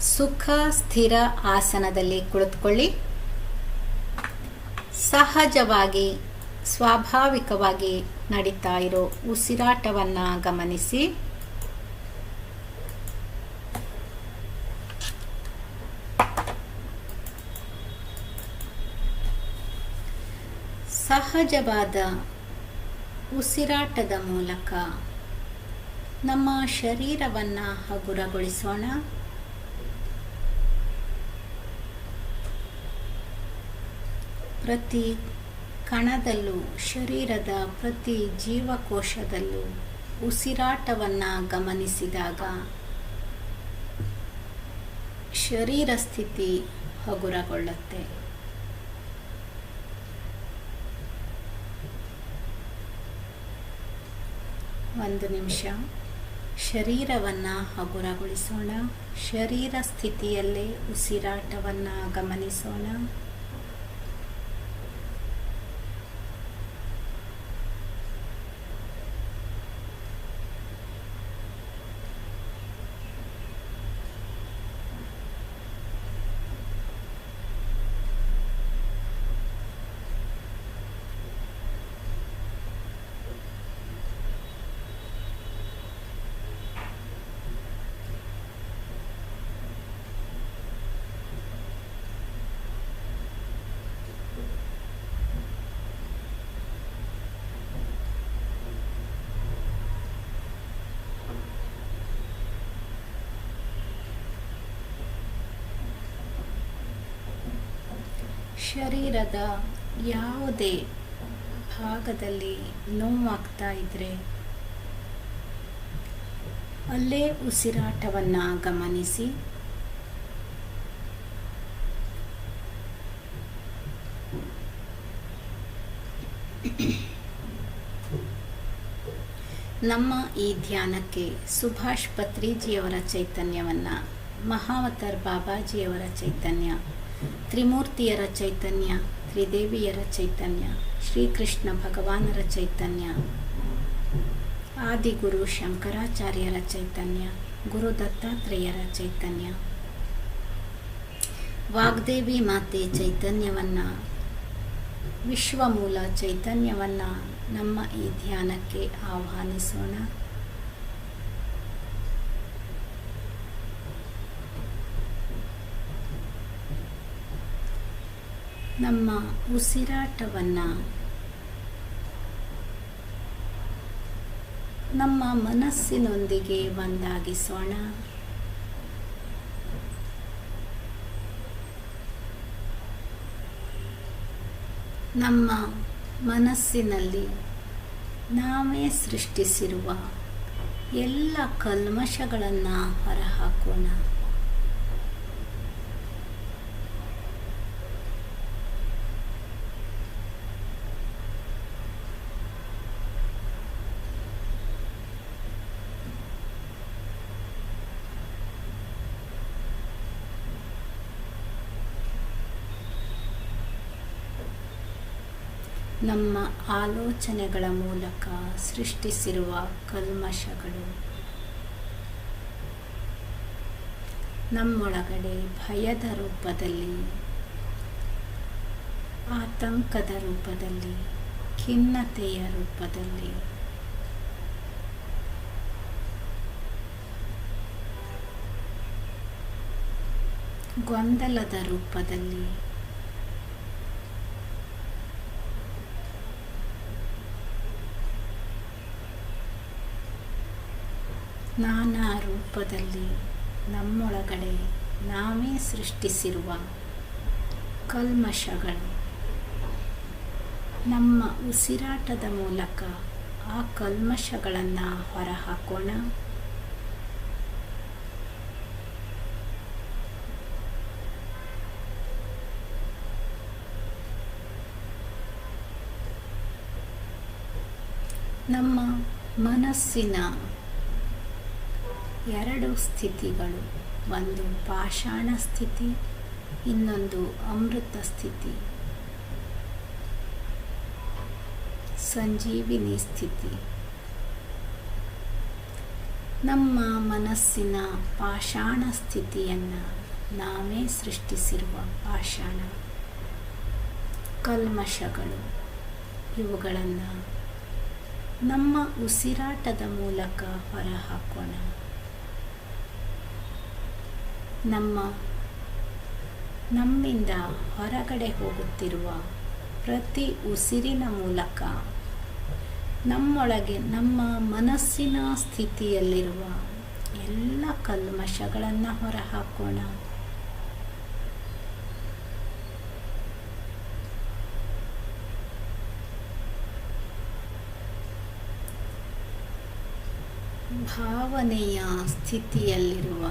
ಸುಖ, ಸ್ಥಿರ ಆಸನದಲ್ಲಿ ಕುಳಿತುಕೊಳ್ಳಿ. ಸಹಜವಾಗಿ, ಸ್ವಾಭಾವಿಕವಾಗಿ ನಡೀತಾ ಇರೋ ಉಸಿರಾಟವನ್ನು ಗಮನಿಸಿ. ಸಹಜವಾದ ಉಸಿರಾಟದ ಮೂಲಕ ನಮ್ಮ ಶರೀರವನ್ನು ಹಗುರಗೊಳಿಸೋಣ. ಪ್ರತಿ ಕಣದಲ್ಲೂ, ಶರೀರದ ಪ್ರತಿ ಜೀವಕೋಶದಲ್ಲೂ ಉಸಿರಾಟವನ್ನು ಗಮನಿಸಿದಾಗ ಶರೀರ ಸ್ಥಿತಿ ಹಗುರಗೊಳ್ಳುತ್ತೆ. ಒಂದು ನಿಮಿಷ. ಶರೀರವನ್ನು ಹಗುರಗೊಳಿಸೋಣ. ಶರೀರ ಸ್ಥಿತಿಯಲ್ಲೇ ಉಸಿರಾಟವನ್ನು ಗಮನಿಸೋಣ. ಶರೀರದ ಯಾವುದೇ ಭಾಗದಲ್ಲಿ ನೋವಾಗ್ತಾ ಇದ್ರೆ ಅಲ್ಲೇ ಉಸಿರಾಟವನ್ನು ಗಮನಿಸಿ. ನಮ್ಮ ಈ ಧ್ಯಾನಕ್ಕೆ ಸುಭಾಷ್ ಪತ್ರಿಜಿಯವರ ಚೈತನ್ಯವನ್ನು ಮಹಾವತರ್ ಬಾಬಾಜಿಯವರ ಚೈತನ್ಯ ತ್ರಿಮೂರ್ತಿಯರ ಚೈತನ್ಯ, ತ್ರಿದೇವಿಯರ ಚೈತನ್ಯ, ಶ್ರೀಕೃಷ್ಣ ಭಗವಾನರ ಚೈತನ್ಯ, ಆದಿಗುರು ಶಂಕರಾಚಾರ್ಯರ ಚೈತನ್ಯ, ಗುರು ದತ್ತಾತ್ರೇಯರ ಚೈತನ್ಯ. ವಾಗ್ದೇವಿ ಮಾತೆ ಚೈತನ್ಯವನ್ನು, ವಿಶ್ವಮೂಲ ಚೈತನ್ಯವನ್ನು ನಮ್ಮ ಈ ಧ್ಯಾನಕ್ಕೆ ಆಹ್ವಾನಿಸೋಣ. ನಮ್ಮ ಉಸಿರಾಟವನ್ನು. ನಮ್ಮ ಮನಸ್ಸಿನೊಂದಿಗೆ ಒಂದಾಗಿಸೋಣ. ನಮ್ಮ ಮನಸ್ಸಿನಲ್ಲಿ ನಾವೇ ಸೃಷ್ಟಿಸಿರುವ ಎಲ್ಲ ಕಲ್ಮಶಗಳನ್ನು ಹೊರಹಾಕೋಣ. ನಮ್ಮ ಆಲೋಚನೆಗಳ ಮೂಲಕ ಸೃಷ್ಟಿಸಿರುವ ಕಲ್ಮಶಗಳು. ನಮ್ಮೊಳಗಡೆ ಭಯದ ರೂಪದಲ್ಲಿ ಆತಂಕದ ರೂಪದಲ್ಲಿ ಖಿನ್ನತೆಯ ರೂಪದಲ್ಲಿ ಗೊಂದಲದ ರೂಪದಲ್ಲಿ ನಾನಾ ರೂಪದಲ್ಲಿ ನಮ್ಮೊಳಗಡೆ ನಾವೇ ಸೃಷ್ಟಿಸಿರುವ ಕಲ್ಮಶಗಳು. ನಮ್ಮ ಉಸಿರಾಟದ ಮೂಲಕ ಆ ಕಲ್ಮಶಗಳನ್ನು ಹೊರಹಾಕೋಣ. ನಮ್ಮ ಮನಸ್ಸಿನ ಎರಡು ಸ್ಥಿತಿಗಳು. ಒಂದು ಪಾಷಾಣ ಸ್ಥಿತಿ, ಇನ್ನೊಂದು ಅಮೃತ ಸ್ಥಿತಿ. ಸಂಜೀವಿನಿ ಸ್ಥಿತಿ. ನಮ್ಮ ಮನಸ್ಸಿನ ಪಾಷಾಣ ಸ್ಥಿತಿಯನ್ನು ನಾವೇ ಸೃಷ್ಟಿಸಿರುವ ಪಾಷಾಣ. ಕಲ್ಮಶಗಳು. ಇವುಗಳನ್ನು ನಮ್ಮ ಉಸಿರಾಟದ ಮೂಲಕ ಹೊರಹಾಕೋಣ. ನಮ್ಮ, ನಮ್ಮಿಂದ ಹೊರಗಡೆ ಹೋಗುತ್ತಿರುವ ಪ್ರತಿ ಉಸಿರಿನ ಮೂಲಕ ನಮ್ಮೊಳಗೆ, ನಮ್ಮ ಮನಸ್ಸಿನ ಸ್ಥಿತಿಯಲ್ಲಿರುವ ಎಲ್ಲ ಕಲ್ಮಶಗಳನ್ನು ಹೊರಹಾಕೋಣ. ಭಾವನೆಯ ಸ್ಥಿತಿಯಲ್ಲಿರುವ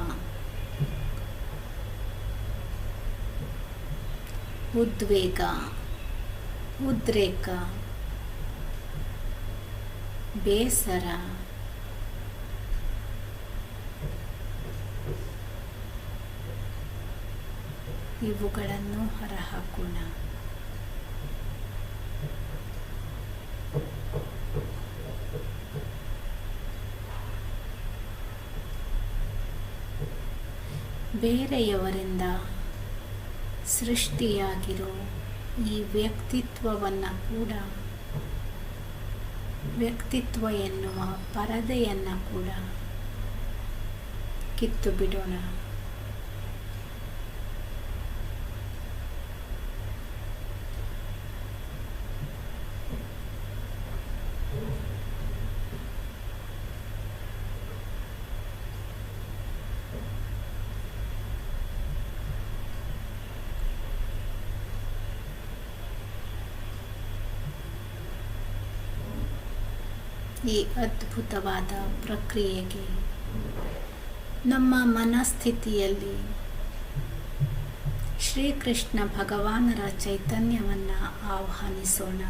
ಉದ್ವೇಗ ಉದ್ರೇಕ ಬೇಸರ ಇವುಗಳನ್ನು ಹೊರಹಾಕೋಣ. ಬೇರೆಯವರಿಂದ ಸೃಷ್ಟಿಯಾಗಿರೋ ಈ ವ್ಯಕ್ತಿತ್ವವನ್ನು ಕೂಡ ವ್ಯಕ್ತಿತ್ವ ಎನ್ನುವ ಪರದೆಯನ್ನು ಕೂಡ ಕಿತ್ತು ಬಿಡೋಣ ಈ ಅದ್ಭುತವಾದ ಪ್ರಕ್ರಿಯೆಗೆ ನಮ್ಮ ಮನಸ್ಥಿತಿಯಲ್ಲಿ ಶ್ರೀಕೃಷ್ಣ ಭಗವಾನರ ಚೈತನ್ಯವನ್ನು ಆಹ್ವಾನಿಸೋಣ.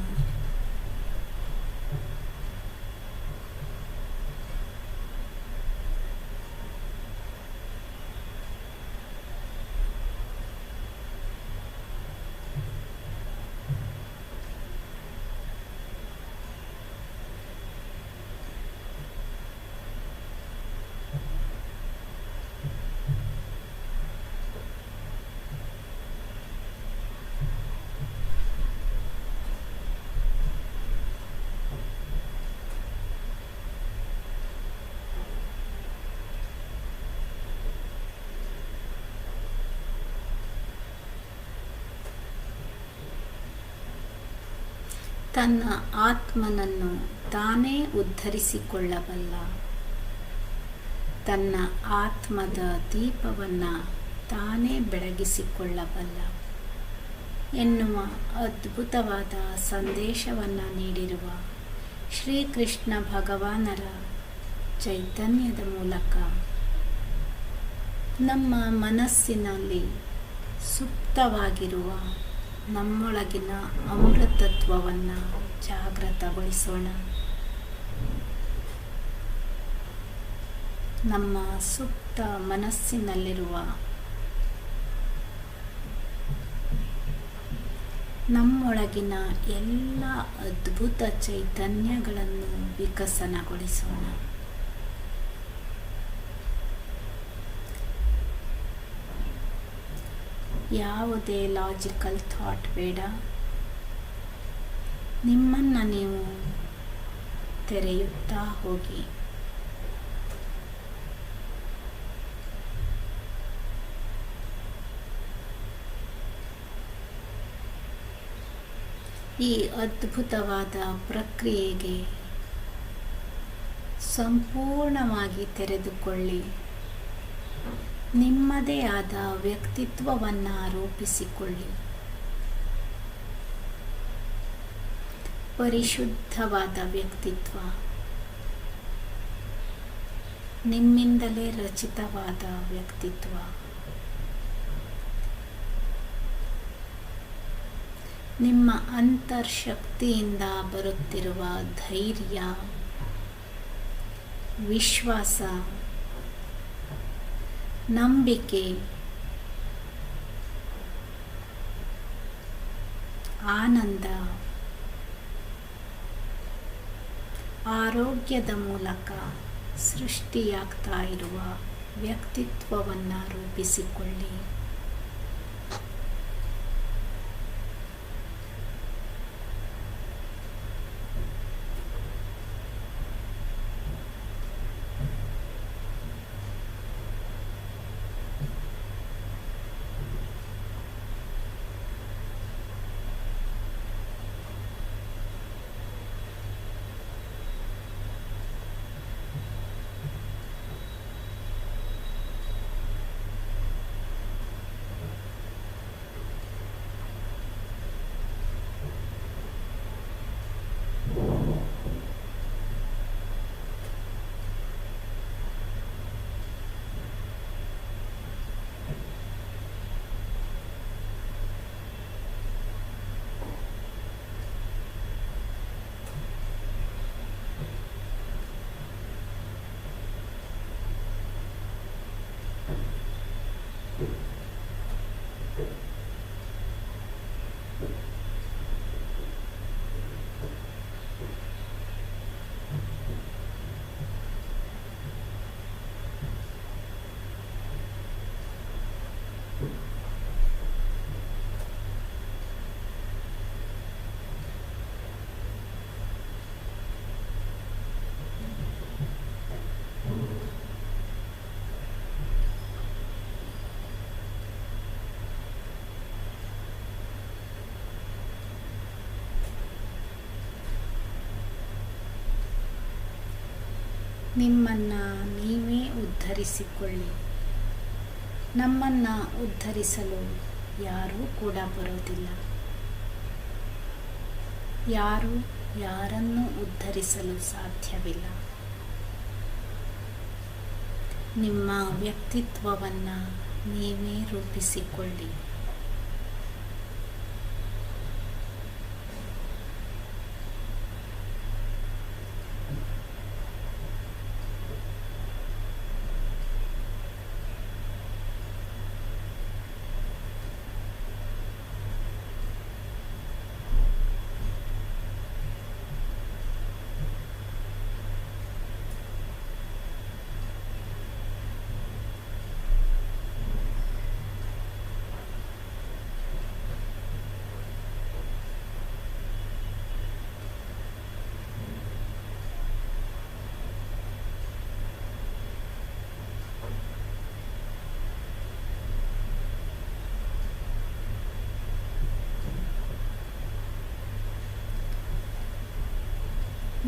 ತನ್ನ ಆತ್ಮನನ್ನು ತಾನೇ ಉದ್ಧರಿಸಿಕೊಳ್ಳಬಲ್ಲ. ತನ್ನ ಆತ್ಮದ ದೀಪವನ್ನು ತಾನೇ ಬೆಳಗಿಸಿಕೊಳ್ಳಬಲ್ಲ. ಎನ್ನುವ ಅದ್ಭುತವಾದ ಸಂದೇಶವನ್ನು ನೀಡಿರುವ ಶ್ರೀಕೃಷ್ಣ ಭಗವಾನರ ಚೈತನ್ಯದ ಮೂಲಕ ನಮ್ಮ ಮನಸ್ಸಿನಲ್ಲಿ ಸುಪ್ತವಾಗಿರುವ ನಮ್ಮೊಳಗಿನ ಅಮೃತತ್ವವನ್ನು ಜಾಗೃತಗೊಳಿಸೋಣ ನಮ್ಮ ಸುಪ್ತ ಮನಸ್ಸಿನಲ್ಲಿರುವ ನಮ್ಮೊಳಗಿನ ಎಲ್ಲ ಅದ್ಭುತ ಚೈತನ್ಯಗಳನ್ನು ವಿಕಸನಗೊಳಿಸೋಣ. ಯಾವುದೇ ಲಾಜಿಕಲ್ ಥಾಟ್ ಬೇಡ. ನಿಮ್ಮನ್ನು ನೀವು ತೆರೆಯುತ್ತಾ ಹೋಗಿ. ಈ ಅದ್ಭುತವಾದ ಪ್ರಕ್ರಿಯೆಗೆ ಸಂಪೂರ್ಣವಾಗಿ ತೆರೆದುಕೊಳ್ಳಿ. ನಿಮ್ಮದೇ ಆದ ವ್ಯಕ್ತಿತ್ವವನ್ನು ರೂಪಿಸಿಕೊಳ್ಳಿ. ಪರಿಶುದ್ಧವಾದ ವ್ಯಕ್ತಿತ್ವ. ನಿಮ್ಮಿಂದಲೇ ರಚಿತವಾದ ವ್ಯಕ್ತಿತ್ವ. ನಿಮ್ಮ ಅಂತರ್ಶಕ್ತಿಯಿಂದ ಬರುತ್ತಿರುವ ಧೈರ್ಯ ವಿಶ್ವಾಸ ನಂಬಿಕೆ. ಆನಂದ. ಆರೋಗ್ಯದ ಮೂಲಕ ಸೃಷ್ಟಿಯಾಗ್ತಾ ಇರುವ ವ್ಯಕ್ತಿತ್ವವನ್ನು ರೂಪಿಸಿಕೊಳ್ಳಿ. ನಿಮ್ಮನ್ನು ನೀವೇ ಉದ್ಧರಿಸಿಕೊಳ್ಳಿ. ನಮ್ಮನ್ನು ಉದ್ಧರಿಸಲು ಯಾರೂ ಕೂಡ ಬರೋದಿಲ್ಲ. ಯಾರು ಯಾರನ್ನು ಉದ್ಧರಿಸಲು ಸಾಧ್ಯವಿಲ್ಲ. ನಿಮ್ಮ ವ್ಯಕ್ತಿತ್ವವನ್ನು ನೀವೇ ರೂಪಿಸಿಕೊಳ್ಳಿ.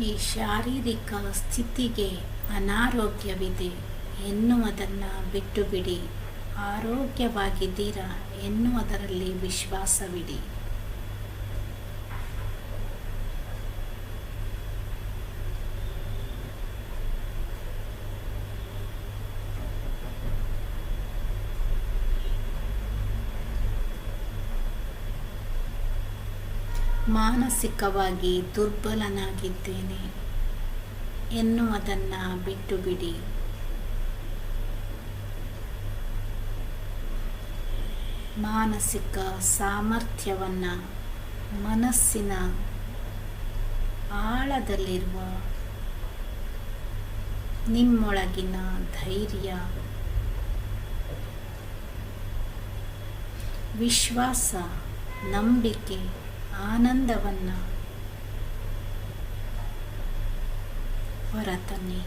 ಈ ಶಾರೀರಿಕ ಸ್ಥಿತಿಗೆ ಅನಾರೋಗ್ಯವಿದೆ ಎನ್ನುವುದನ್ನು ಬಿಟ್ಟು ಬಿಡಿ ಆರೋಗ್ಯವಾಗಿದ್ದೀರಾ ಎನ್ನುವುದರಲ್ಲಿ ವಿಶ್ವಾಸವಿಡಿ. ಮಾನಸಿಕವಾಗಿ ದುರ್ಬಲನಾಗಿದ್ದೇನೆ ಎನ್ನುವುದನ್ನು ಬಿಟ್ಟು ಬಿಡಿ ಮಾನಸಿಕ ಸಾಮರ್ಥ್ಯವನ್ನು ಮನಸ್ಸಿನ ಆಳದಲ್ಲಿರುವ ನಿಮ್ಮೊಳಗಿನ ಧೈರ್ಯ ವಿಶ್ವಾಸ ನಂಬಿಕೆ ಆನಂದವನ್ನು ಹೊರತನ್ನಿ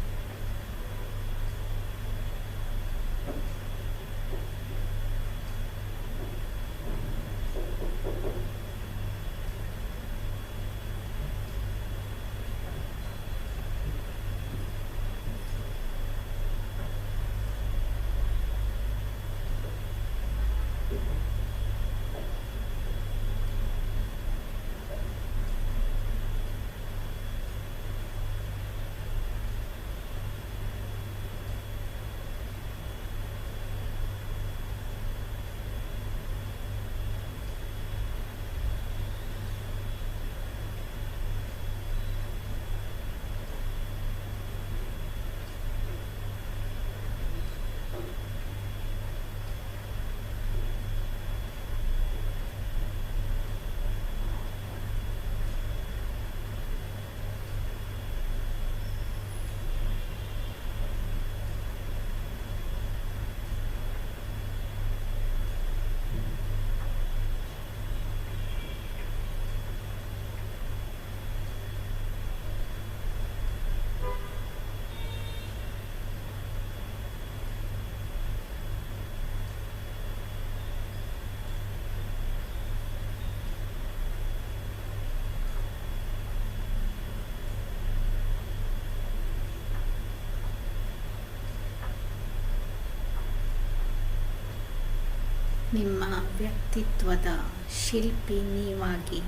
ನಿಮ್ಮ ವ್ಯಕ್ತಿತ್ವದ ಶಿಲ್ಪಿ ನೀವಾಗಿ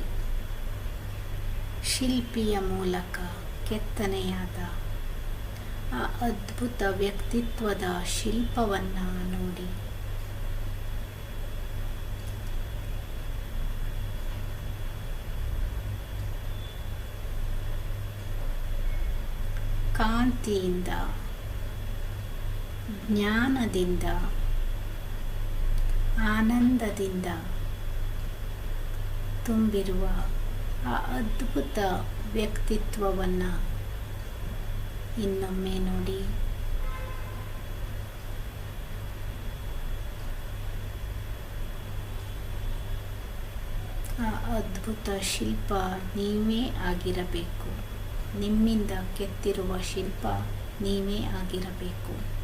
ಶಿಲ್ಪಿಯ ಮೂಲಕ ಕೆತ್ತನೆಯಾದ ಆ ಅದ್ಭುತ ವ್ಯಕ್ತಿತ್ವದ ಶಿಲ್ಪವನ್ನು ನೋಡಿ. ಕಾಂತಿಯಿಂದ ಜ್ಞಾನದಿಂದ ಆನಂದದಿಂದ ತುಂಬಿರುವ ಆ ಅದ್ಭುತ ವ್ಯಕ್ತಿತ್ವವನ್ನು ಇನ್ನೊಮ್ಮೆ ನೋಡಿ. ಆ ಅದ್ಭುತ ಶಿಲ್ಪ ನೀವೇ ಆಗಿರಬೇಕು. ನಿಮ್ಮಿಂದ ಕೆತ್ತಿರುವ ಶಿಲ್ಪ ನೀವೇ ಆಗಿರಬೇಕು.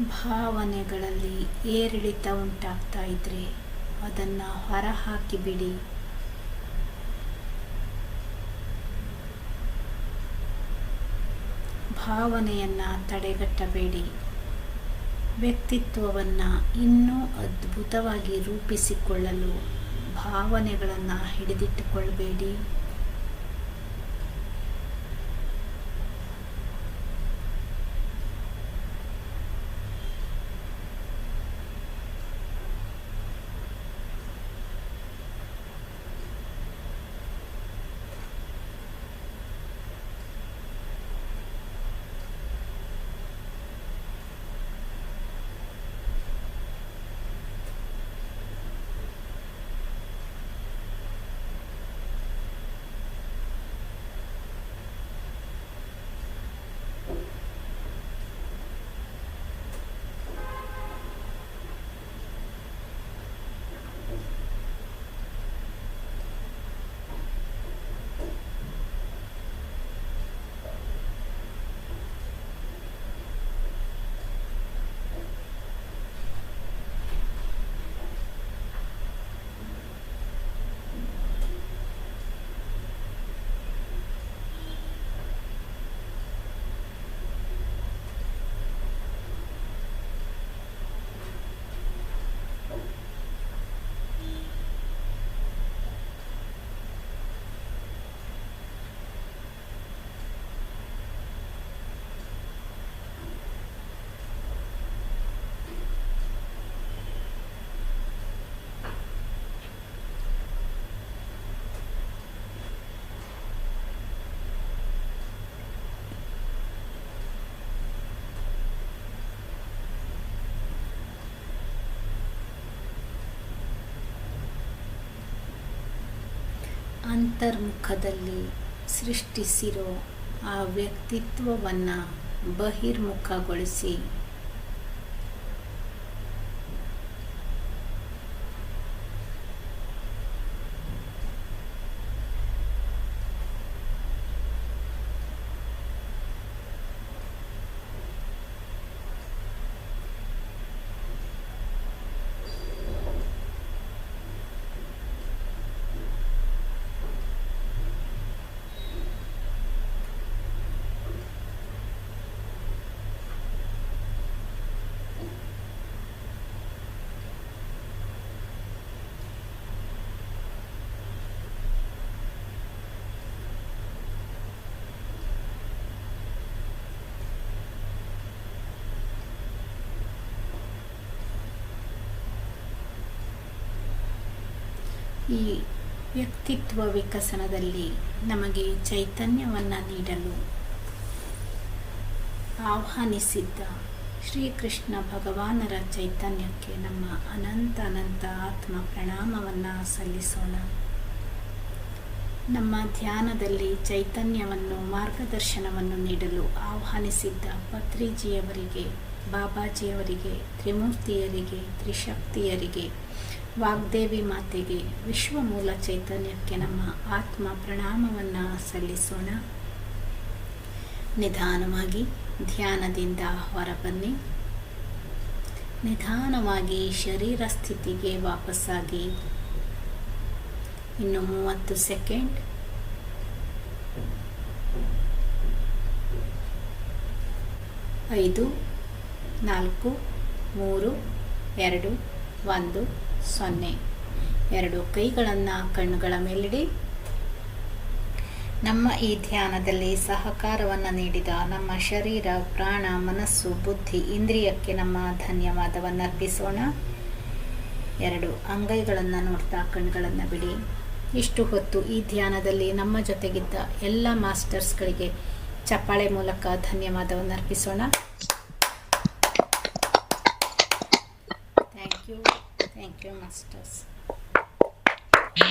ಭಾವನೆಗಳಲ್ಲಿ ಏರಿಳಿತ ಉಂಟಾಗ್ತಾ ಇದ್ರೆ ಅದನ್ನು ಹೊರಹಾಕಿಬಿಡಿ. ಭಾವನೆಯನ್ನು ತಡೆಗಟ್ಟಬೇಡಿ. ವ್ಯಕ್ತಿತ್ವವನ್ನು ಇನ್ನೂ ಅದ್ಭುತವಾಗಿ ರೂಪಿಸಿಕೊಳ್ಳಲು ಭಾವನೆಗಳನ್ನು ಹಿಡಿದಿಟ್ಟುಕೊಳ್ಬೇಡಿ. ಅಂತರ್ಮುಖದಲ್ಲಿ ಸೃಷ್ಟಿಸಿರೋ ಆ ವ್ಯಕ್ತಿತ್ವವನ್ನು ಬಹಿರ್ಮುಖಗೊಳಿಸಿ ಈ ವ್ಯಕ್ತಿತ್ವ ವಿಕಸನದಲ್ಲಿ ನಮಗೆ ಚೈತನ್ಯವನ್ನು ನೀಡಲು ಆಹ್ವಾನಿಸಿದ್ದ ಶ್ರೀಕೃಷ್ಣ ಭಗವಾನರ ಚೈತನ್ಯಕ್ಕೆ ನಮ್ಮ ಅನಂತ ಅನಂತ ಆತ್ಮ ಪ್ರಣಾಮವನ್ನು ಸಲ್ಲಿಸೋಣ. ನಮ್ಮ ಧ್ಯಾನದಲ್ಲಿ ಚೈತನ್ಯವನ್ನು, ಮಾರ್ಗದರ್ಶನವನ್ನು ನೀಡಲು ಆಹ್ವಾನಿಸಿದ್ದ ಪತ್ರಿಜಿಯವರಿಗೆ, ಬಾಬಾಜಿಯವರಿಗೆ, ತ್ರಿಮೂರ್ತಿಯರಿಗೆ, ತ್ರಿಶಕ್ತಿಯರಿಗೆ ವಾಗ್ದೇವಿ ಮಾತೆಗೆ ವಿಶ್ವ ಮೂಲ ಚೈತನ್ಯಕ್ಕೆ ನಮ್ಮ ಆತ್ಮ ಪ್ರಣಾಮವನ್ನು ಸಲ್ಲಿಸೋಣ. ನಿಧಾನವಾಗಿ ಧ್ಯಾನದಿಂದ ಹೊರಬನ್ನಿ. ನಿಧಾನವಾಗಿ ಶರೀರ ಸ್ಥಿತಿಗೆ ವಾಪಸ್ಸಾಗಿ. ಇನ್ನು ಮೂವತ್ತು ಸೆಕೆಂಡ್. ಐದು, ನಾಲ್ಕು, ಮೂರು, ಎರಡು, ಒಂದು. ಸೊನ್ನೆ. ಎರಡು ಕೈಗಳನ್ನು ಕಣ್ಣುಗಳ ಮೇಲಿಡಿ. ನಮ್ಮ ಈ ಧ್ಯಾನದಲ್ಲಿ ಸಹಕಾರವನ್ನು ನೀಡಿದ ನಮ್ಮ ಶರೀರ, ಪ್ರಾಣ, ಮನಸ್ಸು, ಬುದ್ಧಿ, ಇಂದ್ರಿಯಕ್ಕೆ ನಮ್ಮ ಧನ್ಯವಾದವನ್ನು ಅರ್ಪಿಸೋಣ. ಎರಡು ಅಂಗೈಗಳನ್ನು ನೋಡ್ತಾ ಕಣ್ಗಳನ್ನು ಬಿಡಿ. ಇಷ್ಟು ಹೊತ್ತು ಈ ಧ್ಯಾನದಲ್ಲಿ ನಮ್ಮ ಜೊತೆಗಿದ್ದ ಎಲ್ಲ ಮಾಸ್ಟರ್ಸ್ಗಳಿಗೆ ಚಪ್ಪಾಳೆ ಮೂಲಕ ಧನ್ಯವಾದವನ್ನು ಅರ್ಪಿಸೋಣ. masters